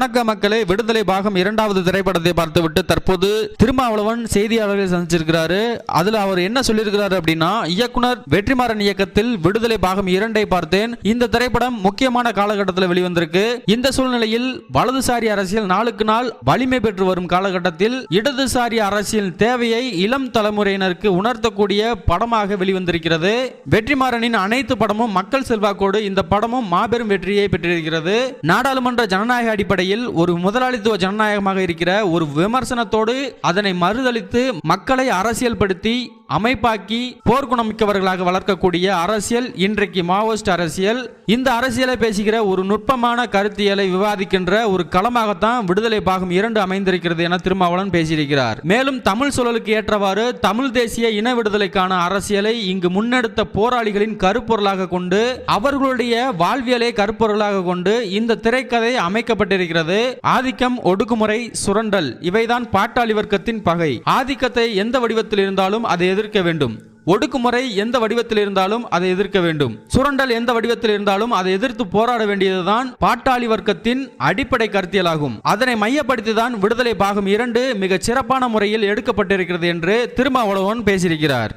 வணக்க மக்களே விடுதலை பாகம் இரண்டாவது திரைப்படத்தை பார்த்துவிட்டு தற்போது திருமாவளவன் செய்தியாளர்களை சந்திச்சிருக்கிறாரு. அதுல அவர் என்ன சொல்லியிருக்கிறாரு அப்படின்னா இயக்குனர் வெற்றிமாறன் இயக்கத்தில் விடுதலை பாகம் இரண்டை பார்த்தேன். இந்த திரைப்படம் முக்கியமான காலகட்டத்தில் வெளிவந்திருக்கு. இந்த சூழ்நிலையில் வலதுசாரி அரசியல் நாளுக்கு நாள் வலிமை பெற்று வரும் காலகட்டத்தில் இடதுசாரி அரசியல் தேவையை இளம் தலைமுறையினருக்கு உணர்த்தக்கூடிய படமாக வெளிவந்திருக்கிறது. வெற்றிமாறனின் அனைத்து படமும் மக்கள் செல்வாக்கோடு இந்த படமும் மாபெரும் வெற்றியை பெற்றிருக்கிறது. நாடாளுமன்ற ஜனநாயக அடிப்படையில் ஒரு முதலாளித்துவ ஜனநாயகமாக இருக்கிற ஒரு விமர்சனத்தோடு அதனை மறுதளித்து மக்களை அரசியல்படுத்தி அமைப்பாக்கி போர்க்குணமிக்கவர்களாக வளர்க்கக்கூடிய அரசியல் இன்றைக்கு மாவோயிஸ்ட் அரசியல். இந்த அரசியலை பேசுகிற ஒரு நுட்பமான கருத்தியலை விவாதிக்கின்ற ஒரு களமாகத்தான் விடுதலை பாகம் இரண்டு அமைந்திருக்கிறது என திருமாவளவன் பேசியிருக்கிறார். மேலும் தமிழ் சூழலுக்கு ஏற்றவாறு தமிழ் தேசிய இன விடுதலைக்கான அரசியலை இங்கு முன்னெடுத்த போராளிகளின் கருப்பொருளாக கொண்டு அவர்களுடைய வாழ்வியலை கருப்பொருளாக கொண்டு இந்த திரைக்கதை அமைக்கப்பட்டிருக்கிறது. ஆதிக்கம் ஒடுக்குமுறை சுரண்டல் இவைதான் பாட்டாளி வர்க்கத்தின் பகை. ஆதிக்கத்தை எந்த வடிவத்தில் இருந்தாலும் அதை எதிர்க்க வேண்டும். ஒடுக்குமுறை எந்த வடிவத்தில் இருந்தாலும் அதை எதிர்க்க வேண்டும். சுரண்டல் எந்த வடிவத்தில் இருந்தாலும் அதை எதிர்த்து போராட வேண்டியதுதான் பாட்டாளி வர்க்கத்தின் அடிப்படை கருத்தியலாகும். அதனை மையப்படுத்தி தான் விடுதலை பாகம் இரண்டு மிக சிறப்பான முறையில் எடுக்கப்பட்டிருக்கிறது என்று திருமாவளவன் பேசியிருக்கிறார்.